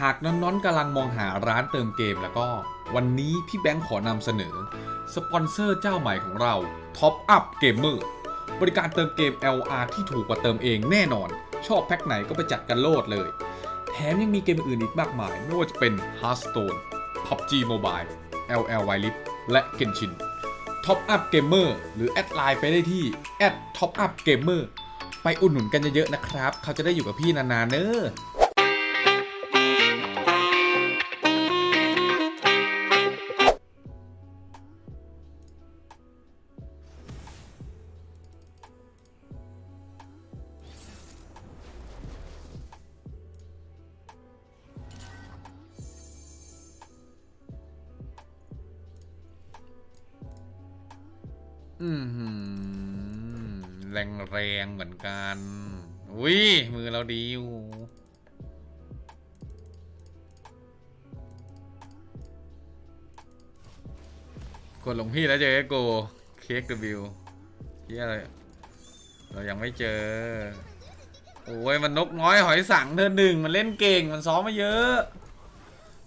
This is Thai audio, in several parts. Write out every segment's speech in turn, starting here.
หากน้อนๆกำลังมองหาร้านเติมเกมแล้วก็ วันนี้พี่แบงค์ขอนำเสนอ สปอนเซอร์เจ้าใหม่ของเรา Top Up Gamer บริการเติมเกม LR ที่ถูกกว่าเติมเองแน่นอน ชอบแพ็คไหนก็ไปจัดกันโลดเลย แถมยังมีเกมอื่นอีกมากมาย ไม่ว่าจะเป็น Hearthstone PUBG Mobile LL Wild และ Genshin Top Up Gamer หรือแอดไลน์ไปได้ที่ Top Up Gamer ไปอุดหนุนกันเยอะๆนะครับ เขาจะได้อยู่กับพี่นานๆเนอะ อืมแรงแรงเหมือนกัน อุ้ย มือเราดีอยู่กดหลงพี่แล้วเจอเอโกเค้กวิวเฮียอะไรเรายังไม่เจอ โอ้ยมันนกน้อยหอยสังเธอหนึ่งมันเล่นเก่งมันซ้อมมาเยอะ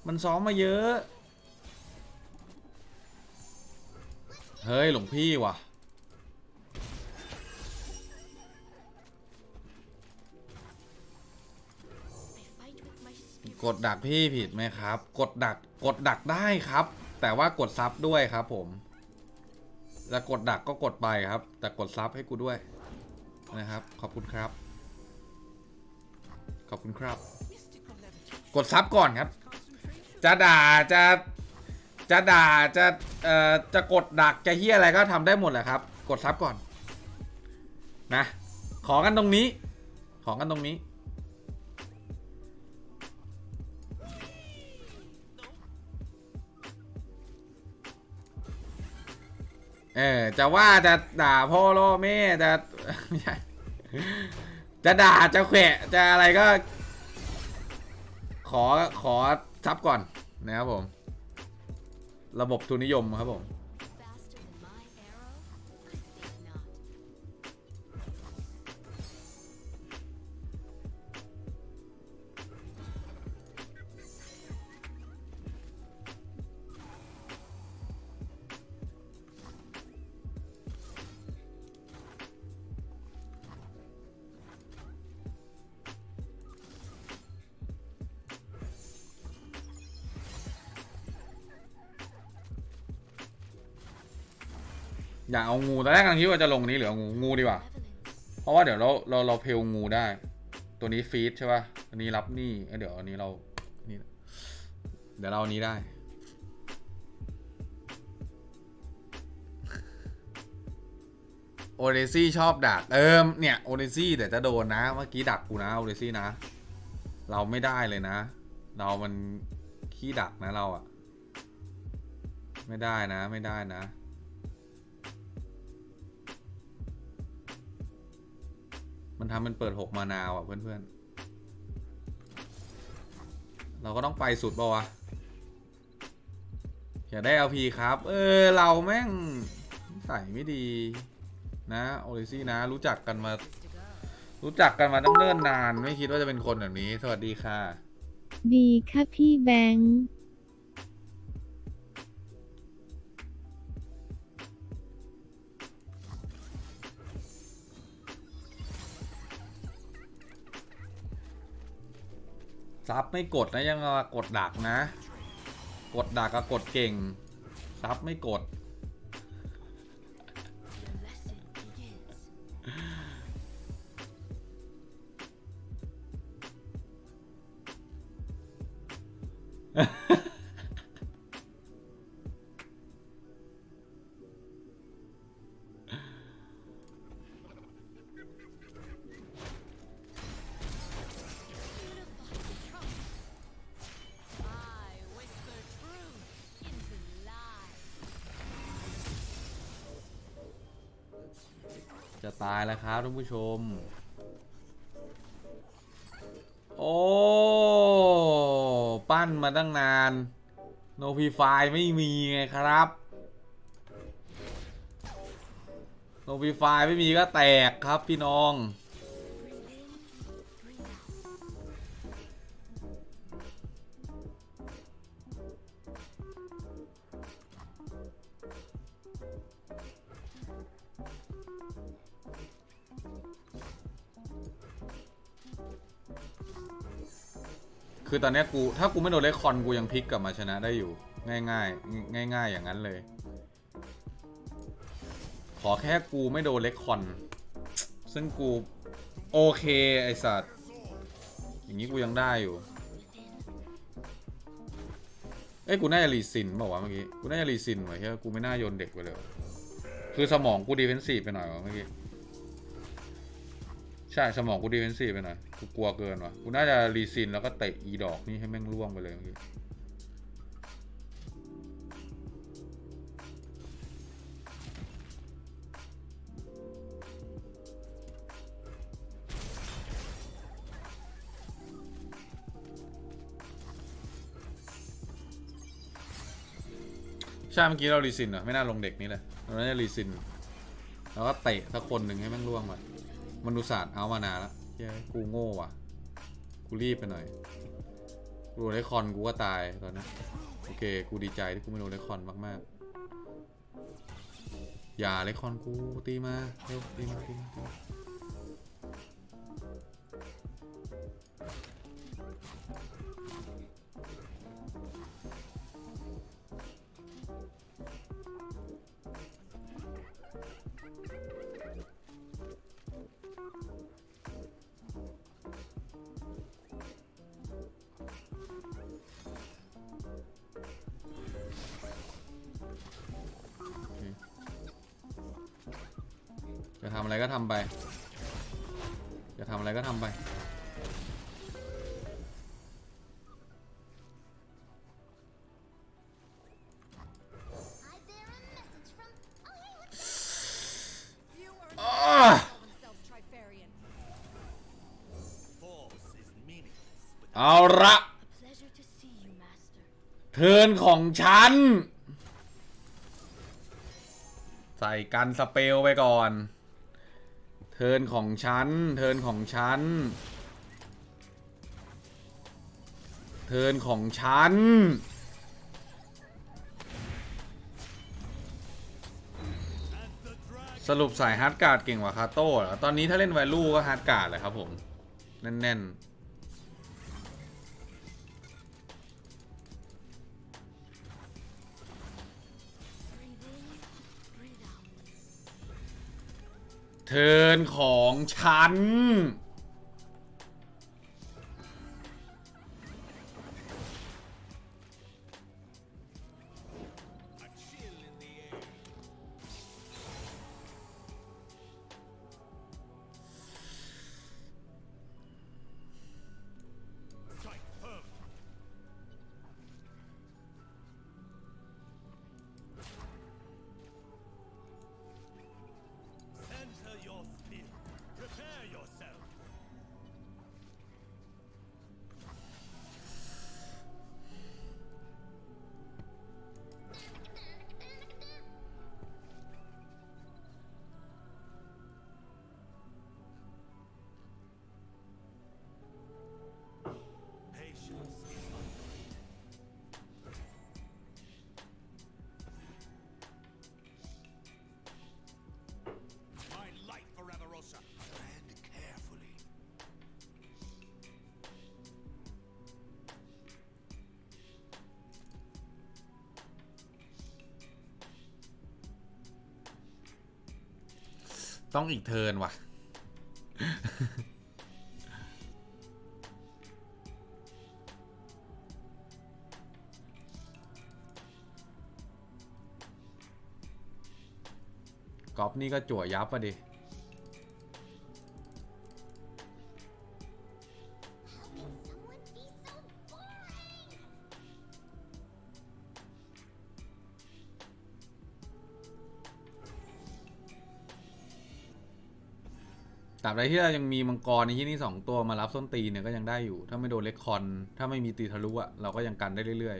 มันซ้อมมาเยอะ เฮ้ย หลวงพี่ว่ะ กดดักพี่ผิดไหมครับ กดดัก กดดักได้ครับ แต่ว่ากดซับด้วยครับผม จะกดดักก็กดไปครับ แต่กดซับให้กูด้วย นะครับ ขอบคุณครับ ขอบคุณครับ กดซับก่อนครับ จะด่าจะ จะด่าจะเอ่อจะกดดักจะเฮียอะไรก็ทำได้หมดแหละครับ กดซับก่อนนะขอกันตรงนี้ ขอกันตรงนี้ เออจะว่าจะด่าพ่อล่อแม่จะไม่ใช่จะด่าจะแขวะจะอะไรก็ ขอขอซับก่อนนะครับผม ระบบทุนนิยมครับผม อย่าเอางูตอนแรกกำลังคิดว่าจะลงนี้หรือเอางูงูดีกว่า เพราะว่าเดี๋ยวเราเราเราเพลงูได้ ตัวนี้ฟีดใช่ป่ะอันนี้รับนี่เอ้ยเดี๋ยวอันนี้เรานี่เดี๋ยวเราอันนี้ได้โอเดซี่ชอบดัก เอิมเนี่ยโอเดซี่เดี๋ยวจะโดนนะ เมื่อกี้ดักกูนะโอเดซี่นะ เราไม่ได้เลยนะ เรามันขี้ดักนะเราอะไม่ได้นะ ไม่ได้นะ มันทำมันเปิดหกมานาวอะเพื่อนๆ เราก็ต้องไปสุดป่าวะ อยาได้ LP ครับ เออ เราแม่งใส่ไม่ดีนะโอลิซี่นะ รู้จักกันมา รู้จักกันมาตั้งเนิ่นนาน ไม่คิดว่าจะเป็นคนแบบนี้ สวัสดีค่ะ ดีค่ะพี่แบงค์ ซับไม่กดนะยังมากดดักนะ กดดักกับกดเก่งซับไม่กด จะตายแล้วครับท่านผู้ชม โอ้ ปั้นมาตั้งนาน โนพีไฟไม่มีไงครับ โนพีไฟไม่มีก็แตกครับพี่น้อง คือตอนนี้กูถ้ากูไม่โดนเลคคอนกูยังพลิกกลับมาชนะได้อยู่ ง่ายๆง่ายๆอย่างนั้นเลย ขอแค่กูไม่โดนเลคคอน ซึ่งกูโอเคไอสัตว์อย่างนี้กูยังได้อยู่เอ้ยกูน่าจะรีซินบอกว่าเมื่อกี้กูน่าจะรีซินไว้เฮ้ยกูไม่น่าโยนเด็กไปเลย คือสมองกูดีเฟนซีฟไปหน่อยวะเมื่อกี้ ใช่สมองกูดีเฟนซีไปหน่อยกูกลัวเกินว่ะกูน่าจะรีซินแล้วก็เตะอีดอกนี่ให้แม่งล่วงไปเลยเมื่อกี้ใช่เมื่อกี้เรารีซินเหรอไม่น่าลงเด็กนี่เลยเราน่าจะรีซินแล้วก็เตะสักคนหนึ่งให้แม่งล่วงไป มนุษย์ศาสตร์เอามานานแล้วเฮ้ยกูโง่ว่ะ กูรีบไปหน่อย กูโดนไอคอนกูก็ตายตอนนั้นโอเค กูดีใจที่กูไม่โดนไอคอนมากๆ อย่าไอคคอนกูตีมาเร็วตีมาตีมา จะทำอะไรก็ทำไป จะทำอะไรก็ทำไป เอาละเทินของฉัน ใส่กันสเปลไปก่อน เทินของฉัน เทินของฉัน เทินของฉัน สรุปสายฮาร์ดการ์ดเก่งกว่าคาโต้เหรอ ตอนนี้ถ้าเล่นไวลูก็ฮาร์ดการ์ดเลยครับผม แน่น ๆ เทินของฉัน ต้องอีกเทินว่ะ กอฟนี่ก็จั่วยับอะดิาบใดที่เรายังมีมังกรในที่นี่สองตัวมารับส้นตีนเนี่ยก็ยังได้อยู่ ถ้าไม่โดนเล็กคอน ถ้าไม่มีตีทะลุอะเราก็ยังกันได้เรื่อย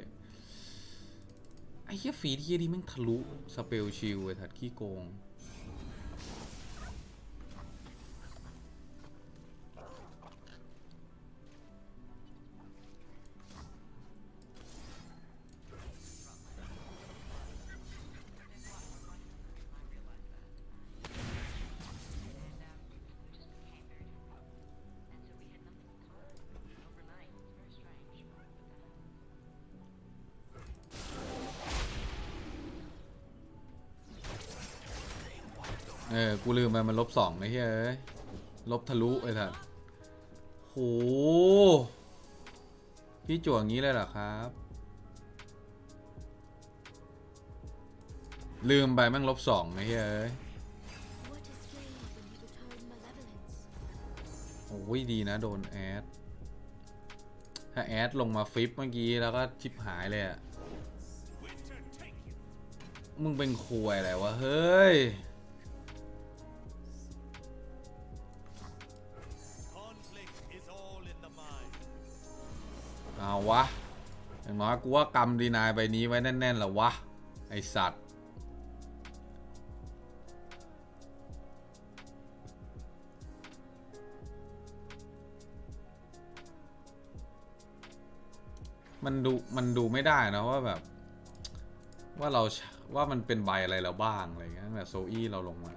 ๆ ไอ้เหี้ยฟีดเหี้ยดีแม่งทะลุ สเปลชิลไอ้ถัดขี้โกง เออ กูลืมไปมันลบสองไอ้เหี้ยลบทะลุไอ้สัสโห พี่จั่วอย่างนี้เลยเหรอครับ ลืมไปแม่งลบสองไอ้เหี้ยโอ้ยดีนะโดนแอด ถ้าแอดลงมาฟลิปเมื่อกี้แล้วก็ชิปหายเลยอะมึงเป็นควยอะไรวะ เฮ้ย วะ อย่างน้อยกูว่ากำดีนายใบนี้ไว้แน่นๆแหละวะ ไอสัตว์ มันดู มันดูไม่ได้นะว่าแบบ ว่าเราว่ามันเป็นใบอะไรแล้วบ้างอะไรเงี้ยแต่โซอี้เราลงมา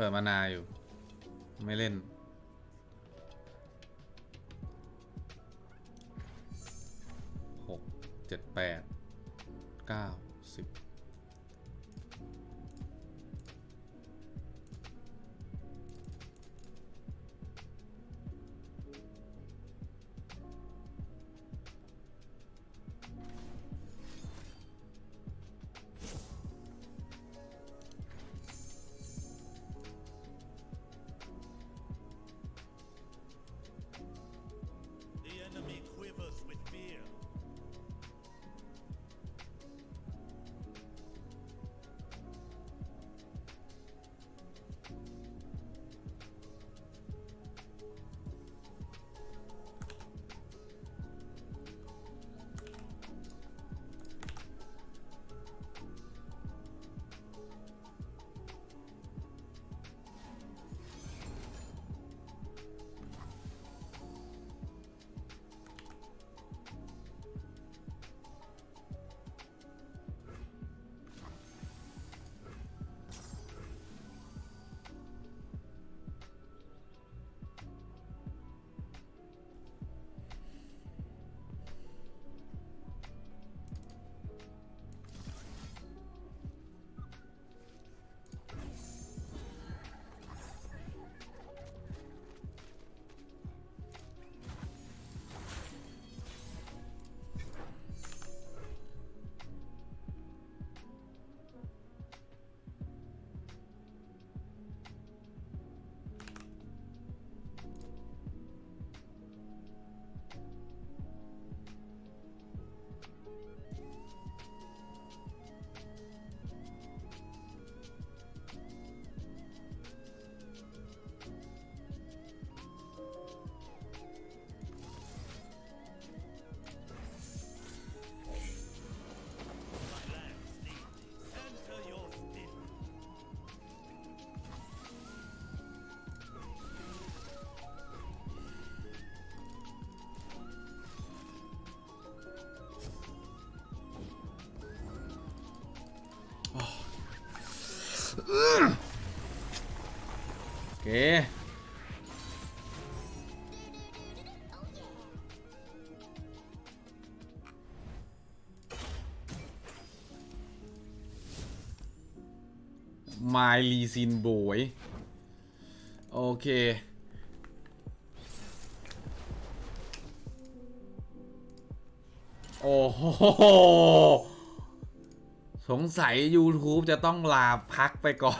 เปิดมานาอยู่ ไม่เล่น มายลีซินโบยโอเค โอ้โห สงสัย YouTube จะต้องลาพักไปก่อน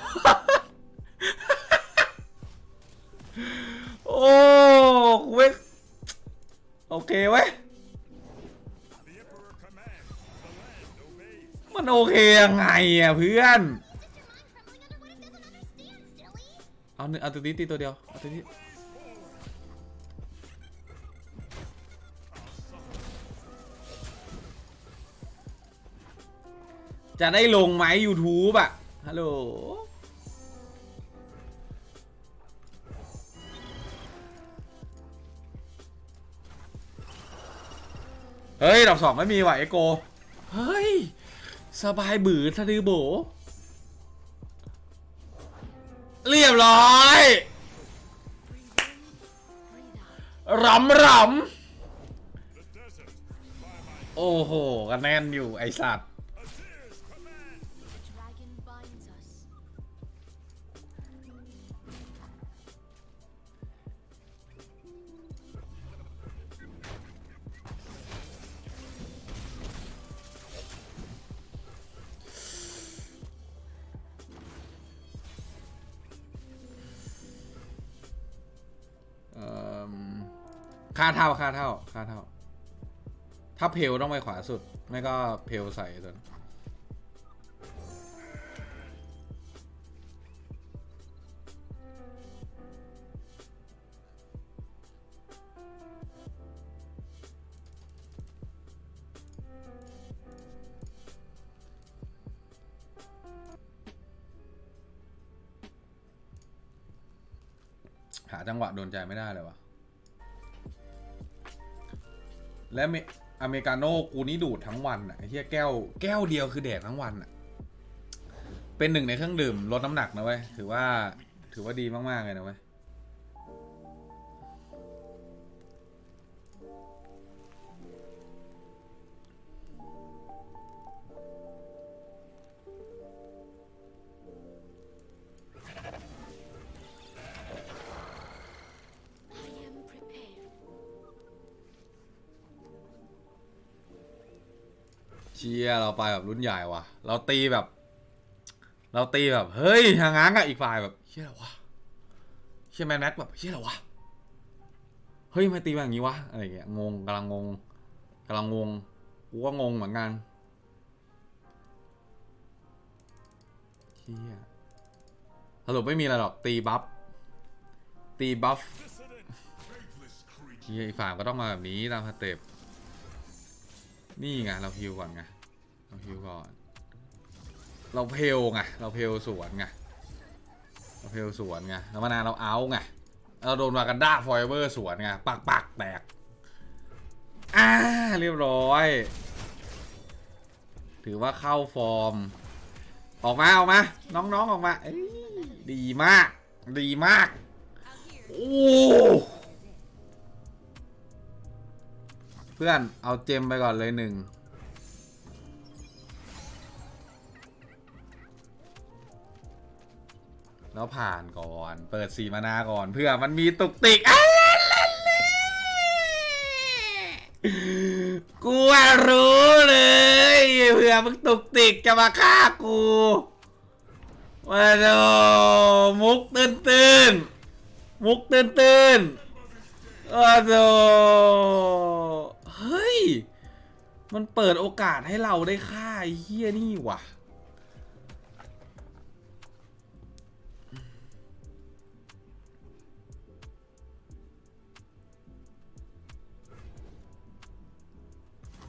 เคเว้ยมันโอเคยังไงอะเพื่อน เอาหนึ่งเอาตัวนี้ตีตัวเดียว เอาตัวนี้จะได้ลงไหม YouTube อะ ฮัลโหล เฮ้ยดอกสองไม่มีว่ะเอโก เฮ้ย สบายบือสะดือโบ เรียบร้อยรำรำโอ้โหกันแน่นอยู่ไอสัตว์ ค่าเท่าค่าเท่าค่าเท่า ถ้าเพลต้องไปขวาสุด ไม่ก็เพลใส่ตัวนั้นหาจังหวะโดนใจไม่ได้เลยวะ และเมอเมริกาโน่กูนี่ดูดทั้งวันอะเฮียแก้วแก้วเดียวคือแดกทั้งวันอะ เป็นหนึ่งในเครื่องดื่มลดน้ำหนักนะเว้ยถือว่าถือว่าดีมากๆเลยนะเว้ย เชียเราไปแบบรุ่นใหญ่ว่ะ เราตีแบบ เราตีแบบ เฮ้ยทางง้างอะอีกฝ่ายแบบเฮียอะไรวะเฮียแมนแม็กแบบเฮียอะไรวะเฮ้ยทำไมตีมาอย่างนี้วะอะไรเงี้ยงงกำลังงงกำลังงงกูก็งงเหมือนกันเฮียสรุปไม่มีอะไรหรอกตีบัฟตีบัฟเฮียอีกฝ่ายก็ต้องมาแบบนี้ตามสเต็ป นี่ไงเราพิวก่อนไงเราพิวก่อน เราเพลไงเราเพลสวนไงเราเพลสวนไงแล้วมานานเราเอาไงเราโดนวากันด้าฟอยเวอร์สวนไงปักปักแตกอ่าเรียบร้อย ถือว่าเข้าฟอร์ม ออกมาออกมา น้องๆออกมาดีมาก ดีมาก โอ้ พื่อนเอาเจมไปก่อนเลยหนึ่งแล้วผ่านก่อน เปิดสีมานาก่อน เพื่อมันมีตุกติกกูรู้เลยเผื่อมึงตุกติกจะมาฆ่ากูมาโดมุกตื้นตื้นมุกตื้นตื้นๆโอ้โห เฮ้ย มันเปิดโอกาสให้เราได้ฆ่าไอ้เฮี้ยนี่ว่ะ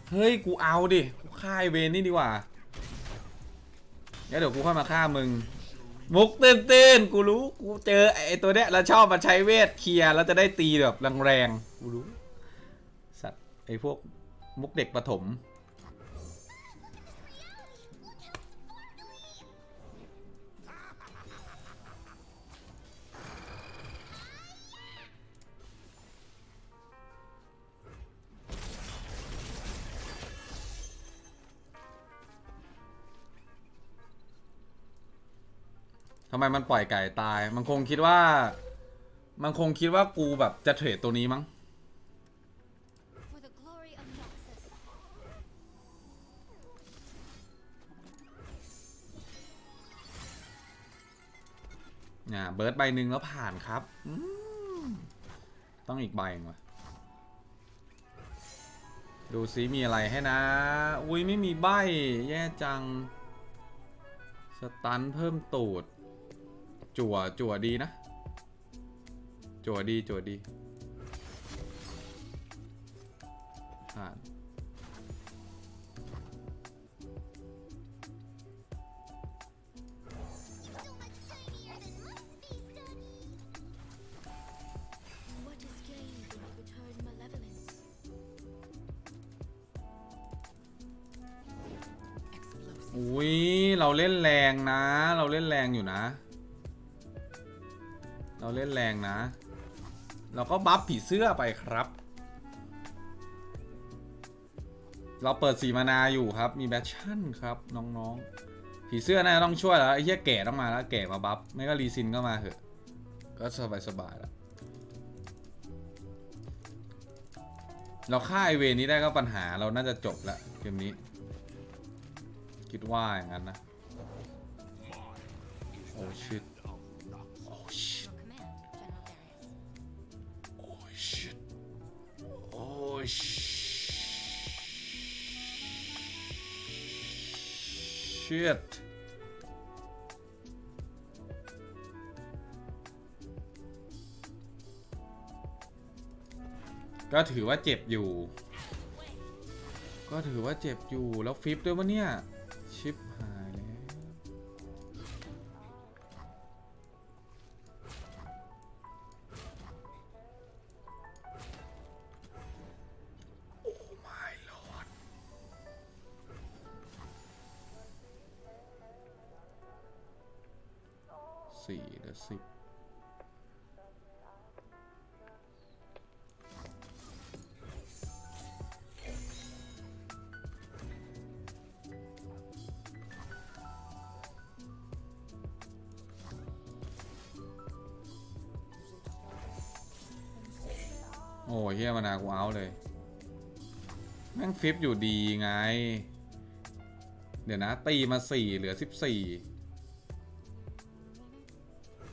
เฮ้ย กูเอาดิ กูฆ่าไอเวนนี่ดีกว่างั้นเดี๋ยวกูค่อยมาฆ่ามึง มุกตื้นตื้นๆกูรู้ กูเจอไอ้ตัวเนี้ยแล้วชอบมาใช้เวทเคลียร์แล้วจะได้ตีแบบแรงๆ กูรู้ อพวกมุกเด็กปฐมทำไมมันปล่อยไก่ตาย มันคงคิดว่า มันคงคิดว่ากูแบบจะเทรดตัวนี้มั้ง เนี่ยเบิร์ดใบหนึ่งแล้วผ่านครับต้องอีกใบหนึ่งวะดูซิมีอะไรให้นะ อุ้ยไม่มีใบ แย่จัง สตันเพิ่มตูด จั่วจั่วดีนะ จั่วดีจั่วดีผ่าน เราเล่นแรงนะ เราเล่นแรงอยู่นะ เราเล่นแรงนะ เราก็บัฟผีเสื้อไปครับ เราเปิดสีมานาอยู่ครับ มีแบชชั่นครับน้องๆ ผีเสื้อน่าจะต้องช่วยแล้วไอ้เหี้ยแก่ต้องมาแล้วแก่มาบัฟไม่ก็รีซินก็มาเถอะ ก็สบายๆแล้วเราฆ่าไอเวนี้ได้ก็ปัญหาเราน่าจะจบแล้วเกมนี้ คิดว่าอย่างนั้นนะ อ้ชิตโอ้ชิต Your command, General Darius. โอ้ชิตโอ้ชิตก็ถือว่าเจ็บอยู่ ก็ถือว่าเจ็บอยู่แล้วฟิปด้วยวะเนี่ย ชิปหา สิบโอ้เฮียมานากูเอาเลย แม่งฟิปอยู่ดีไง เดี๋ยวนะ ตีมาสี่เหลือสิบสี่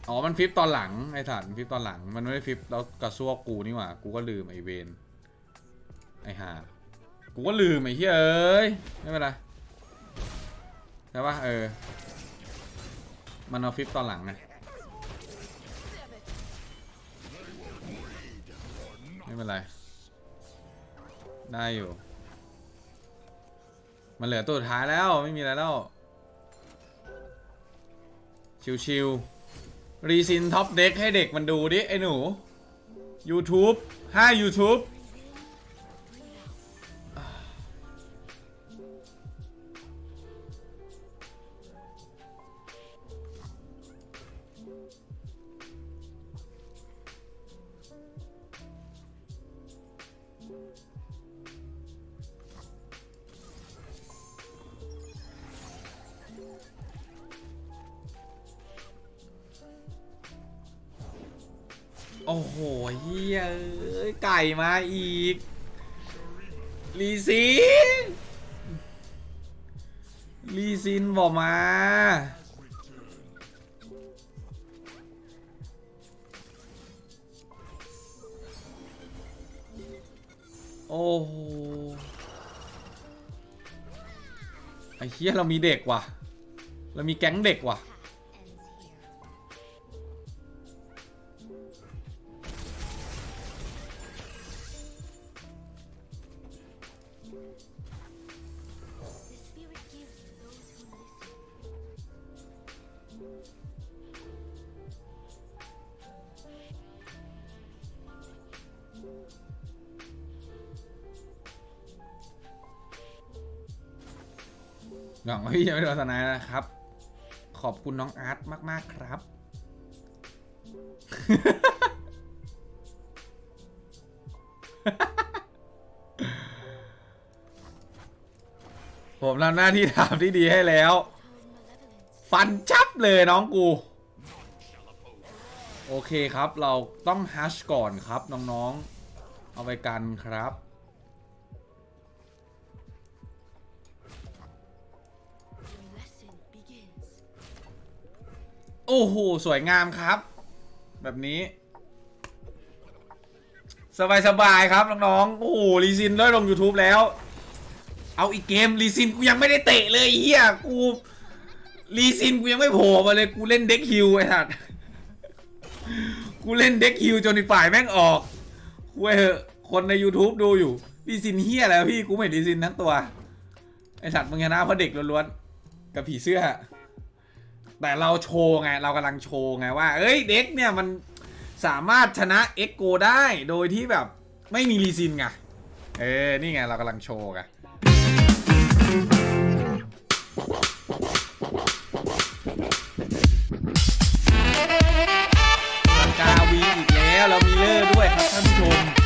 อ๋อ มันฟิปตอนหลังไอ้ถันฟิปตอนหลัง มันไม่ได้ฟิปแล้วกระซวกกูนี่หว่า กูก็ลืมไอ้เวนไอ้ห่า กูก็ลืมไอ้เฮ้ยเอ้ย ไม่เป็นไรใช่ปะเออ มันเอาฟิปตอนหลังไง ไม่เป็นไร ได้อยู่ มันเหลือตัวสุดท้ายแล้ว ไม่มีอะไรแล้ว ชิวๆ รีซินท็อปเด็กให้เด็กมันดูดิ ไอ้หนู YouTube 5 YouTube โอ้โหเฮียไก่มาอีก ลีซิน ลีซินบอกมา โอ้โห ไอ้เฮียเรามีเด็กว่ะ เรามีแก๊งเด็กว่ะ หวังว่าพี่จะไม่โดนทนายนะครับ ขอบคุณน้องอาร์ตมาก ๆ ครับ ผมทำหน้าที่ถามที่ดีให้แล้ว ฟันชับเลยน้องกู โอเคครับ เราต้องฮัชก่อนครับน้อง ๆ เอาไปกันครับ โอ้โห สวยงามครับ แบบนี้ สบายๆครับ น้องๆ โอ้โหรีซินได้ลง YouTube แล้ว เอาอีกเกมรีซินกูยังไม่ได้เตะเลยเฮียกูรีซินกูยังไม่โผล่มาเลยกูเล่นเด็กฮิวไอ้สัสกูเล่นเด็กฮิวจนอีกฝ่ายแม่งออกเว้ยคนใน YouTube ดูอยู่รีซินเฮียแล้วพี่กูไม่เห็นรีซินทั้งตัว ไอ้สัตว์มึงชนะเพราะเด็กล้วนๆ กับผีเสื้อ แต่เราโชว์ไง เรากำลังโชว์ไงว่า เอ้ยเด็กเนี่ยมันสามารถชนะเอ็กโกได้โดยที่แบบไม่มีรีซินไง เออ นี่ไงเรากำลังโชว์ไงกาวีอีกแล้ว เรามีเลอร์ด้วยครับท่านผู้ชม